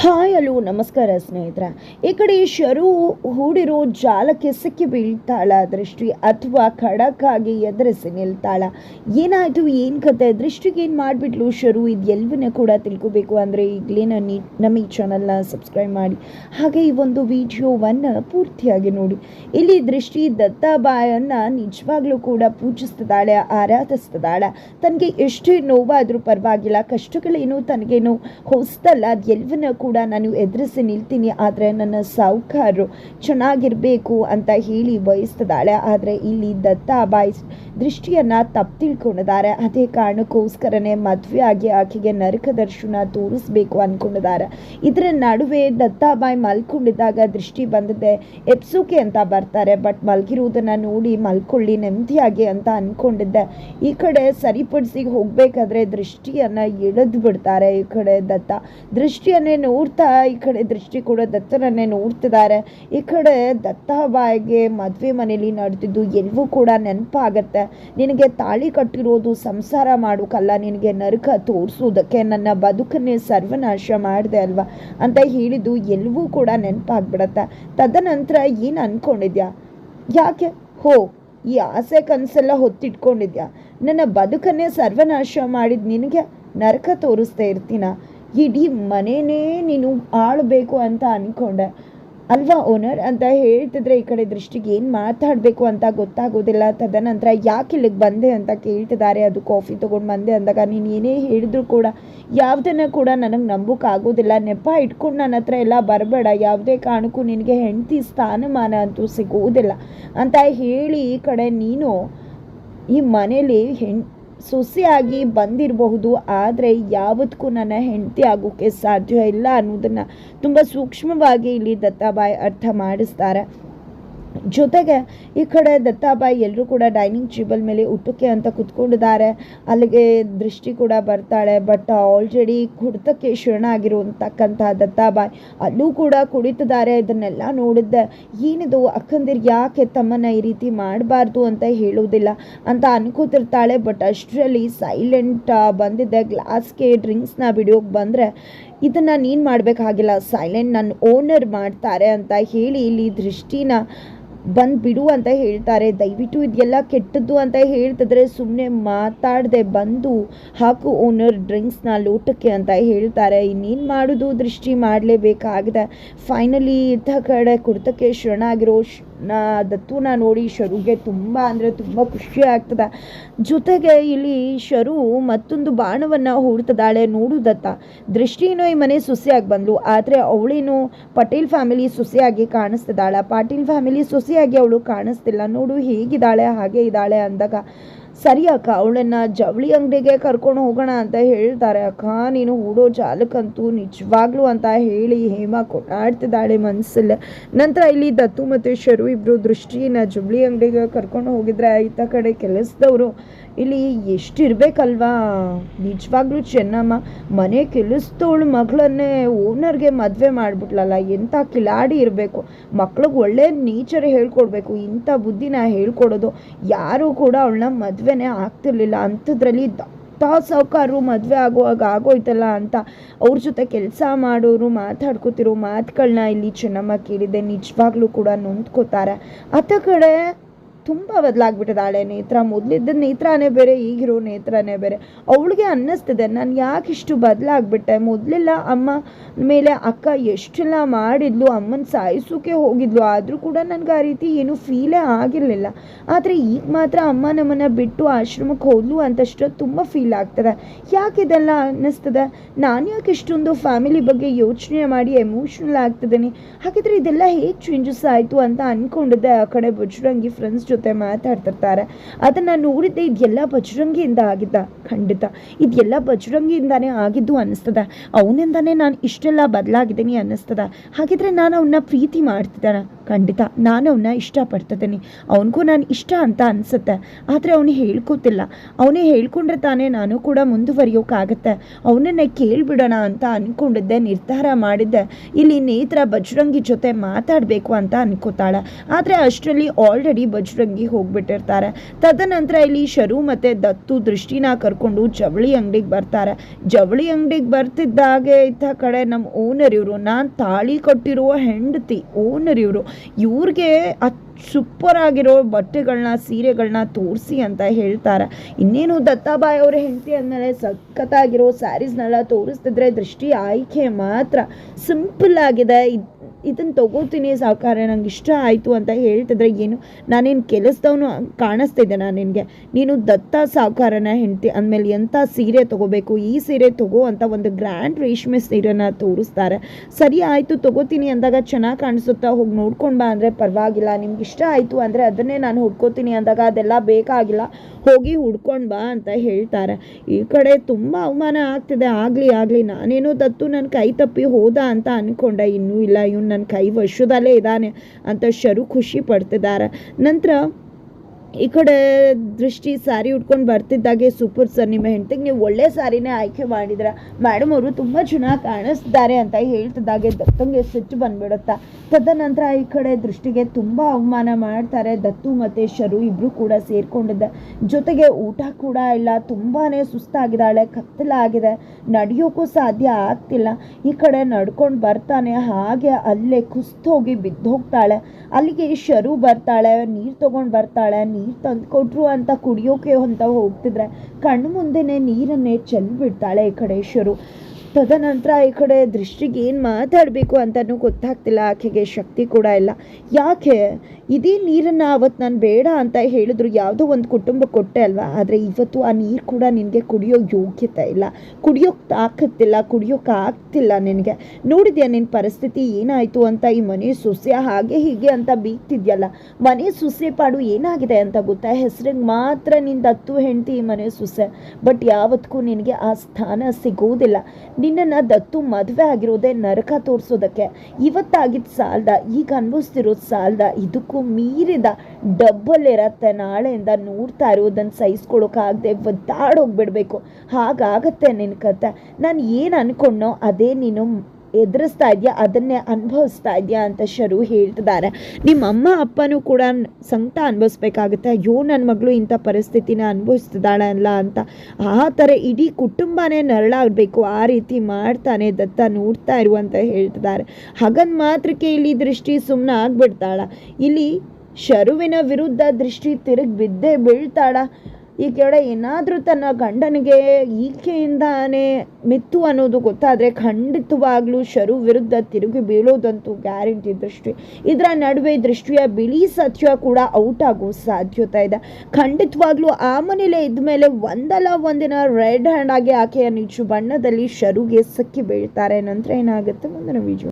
Hi hello ನಮಸ್ಕಾರ ಸ್ನೇಹಿತರ. ಈ ಕಡೆ ಶರು ಹೂಡಿರೋ ಜಾಲಕ್ಕೆ ಸಿಕ್ಕಿ ಬೀಳ್ತಾಳ. ದೃಷ್ಟಿ ಅಥವಾ ಖಡಕ್ಕಾಗಿ ಎದುರಿಸಿ ನಿಲ್ತಾಳ. ಏನಾಯಿತು, ಏನು ಕತೆ? ದೃಷ್ಟಿಗೆ ಏನು ಮಾಡಿಬಿಟ್ಲು ಶರು? ಇದು ಎಲ್ಲವನ್ನ ಕೂಡ ತಿಳ್ಕೊಬೇಕು ಅಂದರೆ ಈಗಲೇ ನಾನು ನಮ್ಮ ಈ ಚಾನಲ್ನ ಸಬ್ಸ್ಕ್ರೈಬ್ ಮಾಡಿ. ಹಾಗೆ ಈ ಒಂದು ವಿಡಿಯೋವನ್ನು ಪೂರ್ತಿಯಾಗಿ ನೋಡಿ. ಇಲ್ಲಿ ದೃಷ್ಟಿ ದತ್ತಾಬಾಯನ್ನು ನಿಜವಾಗ್ಲೂ ಕೂಡ ಪೂಜಿಸ್ತಿದ್ದಾಳೆ, ಆರಾಧಿಸ್ತಿದ್ದಾಳೆ. ತನಗೆ ಎಷ್ಟೇ ನೋವಾದರೂ ಪರವಾಗಿಲ್ಲ, ಕಷ್ಟಗಳೇನು ತನಗೇನು ಹೊಸ್ತಲ್ಲ. ಅದೆಲ್ಲವನ್ನ ಕೂಡ ನಾನು ಎದುರಿಸಿ ನಿಲ್ತೀನಿ ಆದರೆ ನನ್ನ ಸಾಹುಕಾರರು ಚೆನ್ನಾಗಿರಬೇಕು ಅಂತ ಹೇಳಿ ಬಯಸ್ತಿದ್ದಾಳೆ. ಆದರೆ ಇಲ್ಲಿ ದತ್ತಾಬಾಯಿ ದೃಷ್ಟಿಯನ್ನು ತಪ್ಪು ತಿಳ್ಕೊಂಡಿದ್ದಾರೆ ಅದೇ ಕಾರಣಕ್ಕೋಸ್ಕರನೇ ಮದುವೆ ಆಗಿ ಆಕೆಗೆ ನರಕ ದರ್ಶನ ತೋರಿಸ್ಬೇಕು ಅಂದ್ಕೊಂಡಿದ್ದಾರೆ ಇದರ ನಡುವೆ ದತ್ತಾಬಾಯಿ ಮಲ್ಕೊಂಡಿದ್ದಾಗ ದೃಷ್ಟಿ ಬಂದಿದೆ, ಎಪ್ಸೋಕೆ ಅಂತ ಬರ್ತಾರೆ, ಬಟ್ ಮಲ್ಗಿರುವುದನ್ನು ನೋಡಿ ಮಲ್ಕೊಳ್ಳಿ, ನೆಮ್ಮದಿಯಾಗಿ ಅಂತ ಅಂದ್ಕೊಂಡಿದ್ದೆ ಈ ಕಡೆ ಸರಿಪಡಿಸಿ ಹೋಗಬೇಕಾದ್ರೆ ದೃಷ್ಟಿಯನ್ನು ಎಳೆದು ಬಿಡ್ತಾರೆ ಈ ಕಡೆ ದತ್ತ. ದೃಷ್ಟಿಯನ್ನೇ ನೋಡ್ತಾ ಈ ಕಡೆ ದೃಷ್ಟಿ ಕೂಡ ದತ್ತನನ್ನೇ ನೋಡ್ತಿದ್ದಾರೆ. ಈ ಕಡೆ ದತ್ತಾಬಾಯಿಗೆ ಮದುವೆ ಮನೆಯಲ್ಲಿ ನಡೆದಿದ್ದು ಎಲ್ಲವೂ ಕೂಡ ನೆನಪಾಗತ್ತೆ. ನಿನಗೆ ತಾಳಿ ಕಟ್ಟಿರೋದು ಸಂಸಾರ ಮಾಡೋಕ್ಕಲ್ಲ ನಿನಗೆ ನರಕ ತೋರಿಸೋದಕ್ಕೆ ನನ್ನ ಬದುಕನ್ನೇ ಸರ್ವನಾಶ ಮಾಡಿದೆ ಅಲ್ವಾ? ಅಂತ ಹೇಳಿದ್ದು ಎಲ್ಲವೂ ಕೂಡ ನೆನಪಾಗ್ಬಿಡತ್ತೆ. ತದನಂತರ ಏನು ಅಂದ್ಕೊಂಡಿದ್ಯಾ ಯಾಕೆ? ಹೋ, ಈ ಆಸೆ ಕನಸೆಲ್ಲ ಹೊತ್ತಿಟ್ಕೊಂಡಿದ್ಯಾ? ನನ್ನ ಬದುಕನ್ನೇ ಸರ್ವನಾಶ ಮಾಡಿದ ನಿನಗೆ ನರಕ ತೋರಿಸ್ತಾ ಇರ್ತೀನ? ಇಡೀ ಮನೇನೇ ನೀನು ಆಳಬೇಕು ಅಂತ ಅಂದ್ಕೊಂಡೆ ಅಲ್ವಾ ಓನರ್ ಅಂತ ಹೇಳ್ತಿದ್ರೆ ಈ ಕಡೆ ದೃಷ್ಟಿಗೆ ಏನು ಮಾತಾಡಬೇಕು ಅಂತ ಗೊತ್ತಾಗೋದಿಲ್ಲ. ತದನಂತರ ಯಾಕೆ ಇಲ್ಲಿಗೆ ಬಂದೆ ಅಂತ ಕೇಳ್ತಿದ್ದಾರೆ. ಅದು ಕಾಫಿ ತೊಗೊಂಡು ಬಂದೆ ಅಂದಾಗ ನೀನು ಏನೇ ಹೇಳಿದ್ರು ಕೂಡ ಯಾವುದನ್ನು ಕೂಡ ನನಗೆ ನಂಬೋಕ್ಕಾಗೋದಿಲ್ಲ ನೆಪ ಇಟ್ಕೊಂಡು ನನ್ನ ಹತ್ರ ಎಲ್ಲ ಬರಬೇಡ. ಯಾವುದೇ ಕಾರಣಕ್ಕೂ ನಿನಗೆ ಹೆಂಡತಿ ಸ್ಥಾನಮಾನ ಅಂತೂ ಸಿಗುವುದಿಲ್ಲ. ಅಂತ ಹೇಳಿ ಈ ಕಡೆ ನೀನು ಈ ಮನೇಲಿ ಹೆಣ್ ಸೊಸೆಯಾಗಿ ಬಂದಿರಬಹುದು, ಆದರೆ ಯಾವತ್ತಕ್ಕೂ ನನ್ನ ಹೆಂಡತಿ ಆಗೋಕ್ಕೆ ಸಾಧ್ಯ ಇಲ್ಲ ಅನ್ನೋದನ್ನು ತುಂಬ ಸೂಕ್ಷ್ಮವಾಗಿ ಇಲ್ಲಿ ದತ್ತಾಬಾಯಿ ಅರ್ಥ ಮಾಡಿಸ್ತಾರೆ. ಜೊತೆಗೆ ಈ ಕಡೆ ದತ್ತಾಬಾಯಿ ಎಲ್ಲರೂ ಕೂಡ ಡೈನಿಂಗ್ ಟೇಬಲ್ ಮೇಲೆ ಊಟಕ್ಕೆ ಅಂತ ಕುತ್ಕೊಂಡಿದ್ದಾರೆ. ಅಲ್ಲಿಗೆ ದೃಷ್ಟಿ ಕೂಡ ಬರ್ತಾಳೆ. ಬಟ್ ಆಲ್ರೆಡಿ ಕುಡಿತಕ್ಕೆ ಶರಣಾಗಿರುವಂತಕ್ಕಂಥ ದತ್ತಾಬಾಯಿ ಅಲ್ಲೂ ಕೂಡ ಕುಡಿತಿದ್ದಾರೆ ಇದನ್ನೆಲ್ಲ ನೋಡಿದ್ದೆ. ಏನಿದು, ಅಕ್ಕಂದಿರು ಯಾಕೆ ತಮ್ಮನ್ನ ಈ ರೀತಿ ಮಾಡಬಾರ್ದು ಅಂತ ಹೇಳೋದಿಲ್ಲ ಅಂತ ಅನ್ಕೋತಿರ್ತಾಳೆ. ಬಟ್ ಅಷ್ಟರಲ್ಲಿ ಸೈಲೆಂಟ್ ಬಂದಿದ್ದೆ. ಗ್ಲಾಸ್ಗೆ ಡ್ರಿಂಕ್ಸ್ನ ಬಿಡಿಯೋಕೆ ಬಂದರೆ ಇದನ್ನು ನೀನು ಮಾಡಬೇಕಾಗಿಲ್ಲ. ಸೈಲೆಂಟ್ ನನ್ನ ಓನರ್ ಮಾಡ್ತಾರೆ ಅಂತ ಹೇಳಿ ಇಲ್ಲಿ ದೃಷ್ಟಿನ ಬಂದು ಬಿಡು ಅಂತ ಹೇಳ್ತಾರೆ. ದಯವಿಟ್ಟು ಇದೆಲ್ಲ ಕೆಟ್ಟದ್ದು ಅಂತ ಹೇಳ್ತಿದ್ರೆ ಸುಮ್ಮನೆ ಮಾತಾಡದೆ ಬಂದು ಹಾಕು ಓನರ್ ಡ್ರಿಂಕ್ಸ್ನ ಲೋಟಕ್ಕೆ ಅಂತ ಹೇಳ್ತಾರೆ. ಇನ್ನೇನು ಮಾಡೋದು ದೃಷ್ಟಿ ಮಾಡಲೇಬೇಕಾಗಿದೆ. ಫೈನಲಿ ಇದ್ದ ಕಡೆ ಕುಡ್ತಕ್ಕೆ ಶರಣಾಗಿರೋ ನಾ ದತ್ತುನ ನೋಡಿ ಶರುಗೆ ತುಂಬ ಅಂದರೆ ತುಂಬ ಖುಷಿ ಆಗ್ತದೆ. ಜೊತೆಗೆ ಇಲ್ಲಿ ಶರು ಮತ್ತೊಂದು ಬಾಣವನ್ನು ಹೂಡ್ತದಾಳೆ. ನೋಡು ದತ್ತ, ದೃಷ್ಟಿನೂ ಈ ಮನೆ ಸೊಸೆಯಾಗಿ ಬಂದಳು ಆದರೆ ಅವಳೇನು ಪಟೇಲ್ ಫ್ಯಾಮಿಲಿ ಸೊಸೆಯಾಗಿ ಕಾಣಿಸ್ತಿದ್ದಾಳೆ ಪಾಟೀಲ್ ಫ್ಯಾಮಿಲಿ ಸೊಸೆಯಾಗಿ ಅವಳು ಕಾಣಿಸ್ತಿಲ್ಲ. ನೋಡು ಹೇಗಿದ್ದಾಳೆ ಹಾಗೆ ಇದ್ದಾಳೆ ಅಂದಾಗ ಸರಿ ಅಕ್ಕ ಅವಳನ್ನ ಜವಳಿ ಅಂಗಡಿಗೆ ಕರ್ಕೊಂಡು ಹೋಗೋಣ ಅಂತ ಹೇಳ್ತಾರೆ. ಅಕ್ಕ, ನೀನು ಹೂಡೋ ಜಾಲಕ್ಕಂತೂ ನಿಜವಾಗ್ಲೂ ಅಂತ ಹೇಳಿ ಹೇಮ ಕೊಟ್ಟಾಡ್ತಿದ್ದಾಳೆ ಮನಸ್ಸಲ್ಲಿ ನಂತರ ಇಲ್ಲಿ ದತ್ತು ಮತ್ತು ಶರು ಇಬ್ಬರು ದೃಷ್ಟಿನ ಜವಳಿ ಅಂಗಡಿಗೆ ಕರ್ಕೊಂಡು ಹೋಗಿದ್ರೆ, ಈತ ಕಡೆ ಕೆಲಸದವರು ಇಲ್ಲಿ ಎಷ್ಟಿರಬೇಕಲ್ವಾ? ನಿಜವಾಗ್ಲೂ ಚೆನ್ನಮ್ಮ, ಮನೆ ಕೆಲಸದವಳು ಮಗಳನ್ನೇ ಓನರ್ಗೆ ಮದುವೆ ಮಾಡಿಬಿಟ್ಲಲ್ಲ, ಎಂಥ ಕಿಲಾಡಿ ಇರಬೇಕು. ಮಕ್ಳಿಗೆ ಒಳ್ಳೆ ನೇಚರ್ ಹೇಳ್ಕೊಡ್ಬೇಕು, ಇಂಥ ಬುದ್ಧಿನ ಹೇಳ್ಕೊಡೋದು. ಯಾರೂ ಕೂಡ ಅವಳನ್ನ ಮದುವೆನೇ ಆಗ್ತಿರ್ಲಿಲ್ಲ. ಅಂಥದ್ರಲ್ಲಿ ದತ್ತ ಸಾವುಕಾರರು ಮದುವೆ ಆಗುವಾಗ ಆಗೋಯ್ತಲ್ಲ ಅಂತ ಅವ್ರ ಜೊತೆ ಕೆಲಸ ಮಾಡೋರು, ಮಾತಾಡ್ಕೋತಿರೋ ಮಾತುಗಳನ್ನ ಇಲ್ಲಿ ಚೆನ್ನಮ್ಮ ಕೇಳಿದೆ ನಿಜವಾಗ್ಲೂ ಕೂಡ ನೊಂದ್ಕೋತಾರೆ. ಅತ್ತ ಕಡೆ ತುಂಬ ಬದಲಾಗ್ಬಿಟ್ಟಿದ್ದಾಳೆ ನೇತ್ರ. ಮೊದಲಿದ್ದ ನೇತ್ರನೇ ಬೇರೆ, ಈಗಿರೋ ನೇತ್ರನೇ ಬೇರೆ. ಅವಳಿಗೆ ಅನ್ನಿಸ್ತಿದೆ, ನಾನು ಯಾಕೆ ಇಷ್ಟು ಬದಲಾಗ್ಬಿಟ್ಟೆ? ಮೊದಲೆಲ್ಲ ಅಮ್ಮ ಮೇಲೆ ಅಕ್ಕ ಎಷ್ಟೆಲ್ಲ ಮಾಡಿದ್ಲು, ಅಮ್ಮನ ಸಾಯಿಸೋಕೆ ಹೋಗಿದ್ಲು. ಆದರೂ ಕೂಡ ನನಗೆ ಆ ರೀತಿ ಏನು ಫೀಲೇ ಆಗಿರಲಿಲ್ಲ. ಆದರೆ ಈಗ ಮಾತ್ರ ಅಮ್ಮ ನಮ್ಮನ್ನು ಬಿಟ್ಟು ಆಶ್ರಮಕ್ಕೆ ಹೋದ್ಲು ಅಂತಷ್ಟು ತುಂಬ ಫೀಲ್ ಆಗ್ತದೆ. ಯಾಕೆ ಇದೆಲ್ಲ ಅನ್ನಿಸ್ತದೆ? ನಾನು ಯಾಕೆ ಇಷ್ಟೊಂದು ಫ್ಯಾಮಿಲಿ ಬಗ್ಗೆ ಯೋಚನೆ ಮಾಡಿ ಎಮೋಷನಲ್ ಆಗ್ತಿದ್ದೀನಿ? ಹಾಗಿದ್ರೆ ಇದೆಲ್ಲ ಹೇಗೆ ಚೇಂಜಸ್ ಆಯಿತು ಅಂತ ಅಂದ್ಕೊಂಡಿದ್ದೆ ಆ ಕಡೆ ಬಜರಂಗಿ ಫ್ರೆಂಡ್ಸ್ ಜೊತೆ. ಮಾತಾಡ್ತಿರ್ತಾರೆ. ಅದನ್ನು ನೋಡಿದ್ದೆ ಇದೆಲ್ಲ ಬಜರಂಗಿಯಿಂದ ಆಗಿದ್ದ. ಖಂಡಿತ. ಇದೆಲ್ಲ ಬಜರಂಗಿಯಿಂದಾನೇ ಆಗಿದ್ದು ಅನ್ನಿಸ್ತದೆ. ಅವನಿಂದಾನೇ ನಾನು ಇಷ್ಟೆಲ್ಲ ಬದಲಾಗಿದ್ದೀನಿ ಅನ್ನಿಸ್ತದ. ಹಾಗಿದ್ರೆ ನಾನು ಅವನ್ನ ಪ್ರೀತಿ ಮಾಡ್ತಿದ್ದಾನೆ ಖಂಡಿತ. ನಾನು ಅವನ್ನ ಇಷ್ಟಪಡ್ತಿದ್ದೀನಿ. ಅವನಿಗೂ ನಾನು ಇಷ್ಟ ಅಂತ ಅನಿಸುತ್ತೆ. ಆದರೆ ಅವನು ಹೇಳ್ಕೋತಿಲ್ಲ. ಅವನೇ ಹೇಳ್ಕೊಂಡ್ರೆ ತಾನೇ ನಾನು ಕೂಡ ಮುಂದುವರಿಯೋಕ್ಕಾಗತ್ತೆ ಅವನನ್ನ ಕೇಳಿಬಿಡೋಣ ಅಂತ ಅನ್ಕೊಂಡಿದ್ದೆ, ನಿರ್ಧಾರ ಮಾಡಿದ್ದೆ. ಇಲ್ಲಿ ನೇತ್ರ ಬಜರಂಗಿ ಜೊತೆ ಮಾತಾಡಬೇಕು ಅಂತ ಅನ್ಕೋತಾಳೆ. ಆದರೆ ಅಷ್ಟರಲ್ಲಿ ಆಲ್ರೆಡಿ ಬಜರಂಗಿ ತಂಗಿ ಹೋಗ್ಬಿಟ್ಟಿರ್ತಾರೆ. ತದನಂತರ ಇಲ್ಲಿ ಶರು ಮತ್ತು ದತ್ತು ದೃಷ್ಟಿನ ಕರ್ಕೊಂಡು ಜವಳಿ ಅಂಗಡಿಗೆ ಬರ್ತಾರೆ. ಜವಳಿ ಅಂಗಡಿಗೆ ಬರ್ತಿದ್ದಾಗೆ ಇದ್ದ ಕಡೆ ನಮ್ಮ ಓನರ್ ಇವರು. ನಾನು ತಾಳಿ ಕಟ್ಟಿರುವ ಹೆಂಡತಿ ಓನರ್ ಇವರು. ಇವ್ರಿಗೆ ಸೂಪರ್ ಆಗಿರೋ ಬಟ್ಟೆಗಳನ್ನ ಸೀರೆಗಳನ್ನ ತೋರಿಸಿ ಅಂತ ಹೇಳ್ತಾರೆ. ಇನ್ನೇನು ದತ್ತಾಬಾಯಿ ಅವರ ಹೆಂಡತಿ ಅಂದಮೇಲೆ ಸಖತ್ತಾಗಿರೋ ಸ್ಯಾರೀಸ್ನೆಲ್ಲ ತೋರಿಸ್ತಿದ್ರೆ ದೃಷ್ಟಿ ಆಯ್ಕೆ ಮಾತ್ರ. ಸಿಂಪಲ್ ಆಗಿದೆ. ಇದನ್ನು ತಗೋತೀನಿ, ಸಾವುಕಾರ, ನಂಗೆ ಇಷ್ಟ ಆಯಿತು ಅಂತ ಹೇಳ್ತಿದ್ರೆ ಏನು? ನಾನೇನು ಕೆಲಸದವನು ಕಾಣಿಸ್ತಿದ್ದೆ ನಾನು ನಿನಗೆ? ನೀನು ದತ್ತ, ಸಾವುಕಾರನ ಹೆಂಡತಿ ಅಂದಮೇಲೆ ಎಂಥ ಸೀರೆ ತಗೋಬೇಕು? ಈ ಸೀರೆ ತಗೋ ಅಂತ ಒಂದು ಗ್ರ್ಯಾಂಡ್ ರೇಷ್ಮೆ ಸೀರೆನ ತೋರಿಸ್ತಾರೆ. ಸರಿ ಆಯಿತು, ತಗೋತೀನಿ ಅಂದಾಗ ಚೆನ್ನಾಗಿ ಕಾಣಿಸುತ್ತಾ? ಹೋಗಿ ನೋಡ್ಕೊಂಡು ಬಾ ಅಂದರೆ ಪರವಾಗಿಲ್ಲ. ನಿಮ್ಗೆ ಇಷ್ಟ ಆಯಿತು ಅಂದರೆ ಅದನ್ನೇ ನಾನು ಹುಡ್ಕೋತೀನಿ ಅಂದಾಗ ಅದೆಲ್ಲ ಬೇಕಾಗಿಲ್ಲ. ಹೋಗಿ ಹುಡ್ಕೊಂಡು ಬಾ ಅಂತ ಹೇಳ್ತಾರೆ. ಈ ಕಡೆ ತುಂಬ ಅವಮಾನ ಆಗ್ತಿದೆ. ಆಗಲಿ ಆಗಲಿ, ನಾನೇನೋ ದತ್ತು ನನ್ನ ಕೈ ತಪ್ಪಿ ಹೋದ ಅಂತ ಅಂದ್ಕೊಂಡೆ ಇನ್ನೂ ಇಲ್ಲ, ಇವನು ನನ್ನ ಕೈ ವಶದಲ್ಲೇ ಇದ್ದಾನೆ ಅಂತ ಶರು ಖುಷಿ ಪಡ್ತಿದ್ದಾರೆ. ನಂತರ ಈ ಕಡೆ ದೃಷ್ಟಿ ಸ್ಯಾರಿ ಉಟ್ಕೊಂಡು ಬರ್ತಿದ್ದಾಗೆ ಸೂಪರ್ ಸರ್, ನಿಮ್ಮ ಹೆಂಡತಿಗೆ ನೀವು ಒಳ್ಳೆ ಸ್ಯಾರಿನೇ ಆಯ್ಕೆ ಮಾಡಿದ್ರ ಮೇಡಮ್ ಅವರು ತುಂಬ ಚೆನ್ನಾಗಿ ಕಾಣಿಸ್ತಾರೆ ಅಂತ ಹೇಳ್ತಿದ್ದಾಗೆ, ದತ್ತಂಗೆ ಸಿಟ್ಟು ಬಂದ್ಬಿಡುತ್ತಾ? ತದನಂತರ ಈ ಕಡೆ ದೃಷ್ಟಿಗೆ ತುಂಬ ಅವಮಾನ ಮಾಡ್ತಾರೆ, ದತ್ತು ಮತ್ತು ಶರು ಇಬ್ಬರು ಕೂಡ ಸೇರಿಕೊಂಡಿದ್ದೆ. ಜೊತೆಗೆ ಊಟ ಕೂಡ ಇಲ್ಲ ತುಂಬಾ ಸುಸ್ತಾಗಿದ್ದಾಳೆ, ಕತ್ತಲಾಗಿದೆ. ನಡೆಯೋಕ್ಕೂ ಸಾಧ್ಯ ಆಗ್ತಿಲ್ಲ. ಈ ಕಡೆ ನಡ್ಕೊಂಡು ಬರ್ತಾನೆ, ಹಾಗೆ ಅಲ್ಲೇ ಕುಸ್ತೋಗಿ ಬಿದ್ದೋಗ್ತಾಳೆ. ಅಲ್ಲಿಗೆ ಶರು ಬರ್ತಾಳೆ, ನೀರು ತೊಗೊಂಡು ಬರ್ತಾಳೆ ನೀರು ತಂದು ಕೊಟ್ರು ಅಂತ ಕುಡಿಯೋಕೆ ಅಂತ ಹೋಗ್ತಿದ್ರೆ ಕಣ್ಣು ಮುಂದೆನೆ ನೀರನ್ನೇ ಚೆಲ್ಬಿಡ್ತಾಳೆ ಈ ಕಡೆ ಶರು ತದನಂತರ ಈ ಕಡೆ ದೃಷ್ಟಿಗೆ ಏನು ಮಾತಾಡಬೇಕು ಅಂತಲೂ ಗೊತ್ತಾಗ್ತಿಲ್ಲ. ಆಕೆಗೆ ಶಕ್ತಿ ಕೂಡ ಇಲ್ಲ. ಯಾಕೆ? ಇದೇ ನೀರನ್ನು ಅವತ್ತು ನಾನು ಬೇಡ ಅಂತ ಹೇಳಿದ್ರು. ಯಾವುದೋ ಒಂದು ಕುಟುಂಬ ಕೊಟ್ಟೆ ಅಲ್ವಾ? ಆದರೆ ಇವತ್ತು ಆ ನೀರು ಕೂಡ ನಿನಗೆ ಕುಡಿಯೋ ಯೋಗ್ಯತೆ ಇಲ್ಲ. ಕುಡಿಯೋಕ್ಕೆ ತಾಕತ್ತಿಲ್ಲ. ಕುಡಿಯೋಕೆ ಆಗ್ತಿಲ್ಲ ನಿನಗೆ. ನೋಡಿದ್ಯಾ ನಿನ್ನ ಪರಿಸ್ಥಿತಿ? ಏನಾಯಿತು ಅಂತ? ಈ ಮನೆ ಸೊಸೆ ಹಾಗೆ ಹೀಗೆ ಅಂತ ಬೀಗ್ತಿದ್ಯಲ್ಲ. ಮನೆ ಸೊಸೆ ಪಾಡು ಏನಾಗಿದೆ ಅಂತ ಗೊತ್ತಾ? ಹೆಸರಿಗೆ ಮಾತ್ರ ನಿನ್ನ ದತ್ತು ಹೆಂಡತಿ ಈ ಮನೆ ಸೊಸೆ. ಬಟ್ ಯಾವತ್ತಿಗೂ ನಿನಗೆ ಆ ಸ್ಥಾನ ಸಿಗೋದಿಲ್ಲ. ನಿನ್ನನ್ನು ದತ್ತು ಮದುವೆ ಆಗಿರೋದೇ ನರಕ ತೋರಿಸೋದಕ್ಕೆ. ಇವತ್ತಾಗಿದ್ದು ಸಾಲದ, ಈಗ ಅನ್ಭವಿಸ್ತಿರೋದು ಸಾಲದ, ಇದಕ್ಕೂ ಮೀರಿದ ಡಬ್ಬಲ್ ಇರತ್ತೆ ನಾಳೆಯಿಂದ ನೋಡ್ತಾ ಇರೋದನ್ನು ಸಹಿಸ್ಕೊಳಕ್ಕಾಗದೆ ಒದ್ದಾಡೋಗ್ಬಿಡ್ಬೇಕು. ಹಾಗಾಗತ್ತೆ ನಿನ್ನ ಕತೆ. ನಾನು ಏನು ಅನ್ಕೊಂಡೋ ಅದೇ ನೀನು ಎದುರಿಸ್ತಾ ಇದೆಯಾ? ಅದನ್ನೇ ಅನುಭವಿಸ್ತಾ ಇದೆಯಾ ಅಂತ ಶರು ಹೇಳ್ತಿದ್ದಾರೆ. ನಿಮ್ಮ ಅಮ್ಮ ಅಪ್ಪನೂ ಕೂಡ ಸಂಕಟ ಅನುಭವಿಸ್ಬೇಕಾಗುತ್ತೆ. ಅಯ್ಯೋ ನನ್ನ ಮಗಳು ಇಂಥ ಪರಿಸ್ಥಿತಿನ ಅನುಭವಿಸ್ತಿದ್ದಾಳೆ ಅಲ್ಲ ಅಂತ. ಆ ಥರ ಇಡೀ ಕುಟುಂಬನೇ ನರಳಾಗಬೇಕು. ಆ ರೀತಿ ಮಾಡ್ತಾನೆ ದತ್ತ ನೋಡ್ತಾ ಇರುವಂತ ಹೇಳ್ತಿದ್ದಾರೆ. ಹಾಗನ್ ಮಾತ್ರಕ್ಕೆ ಇಲ್ಲಿ ದೃಷ್ಟಿ ಸುಮ್ಮನೆ ಆಗ್ಬಿಡ್ತಾಳ. ಇಲ್ಲಿ ಶರುವಿನ ವಿರುದ್ಧ ದೃಷ್ಟಿ ತಿರುಗಿ ಬಿದ್ದೇ ಬೀಳ್ತಾಳ. ಈ ಕಡೆ ಏನಾದರೂ ತನ್ನ ಗಂಡನಿಗೆ ಈಕೆಯಿಂದಾನೇ ಮಿತ್ತು ಅನ್ನೋದು ಗೊತ್ತಾದರೆ ಖಂಡಿತವಾಗ್ಲೂ ಶರು ವಿರುದ್ಧ ತಿರುಗಿ ಬೀಳೋದಂತೂ ಗ್ಯಾರಂಟಿ ದೃಷ್ಟಿ. ಇದರ ನಡುವೆ ದೃಷ್ಟಿಯ ಬಿಳಿ ಸತ್ಯ ಕೂಡ ಔಟ್ ಆಗೋ ಸಾಧ್ಯತೆ ಇದೆ. ಖಂಡಿತವಾಗ್ಲೂ ಆ ಮನೇಲೆ ಇದ್ಮೇಲೆ ಒಂದಲ್ಲ ಒಂದಿನ ರೆಡ್ ಹ್ಯಾಂಡ್ ಆಗಿ ಆಕೆಯ ನಿಜ ಬಣ್ಣದಲ್ಲಿ ಶರುಗೆ ಸಕ್ಕಿ ಬೀಳ್ತಾರೆ. ನಂತರ ಏನಾಗುತ್ತೆ? ಮುಂದಿನ ವಿಜಯ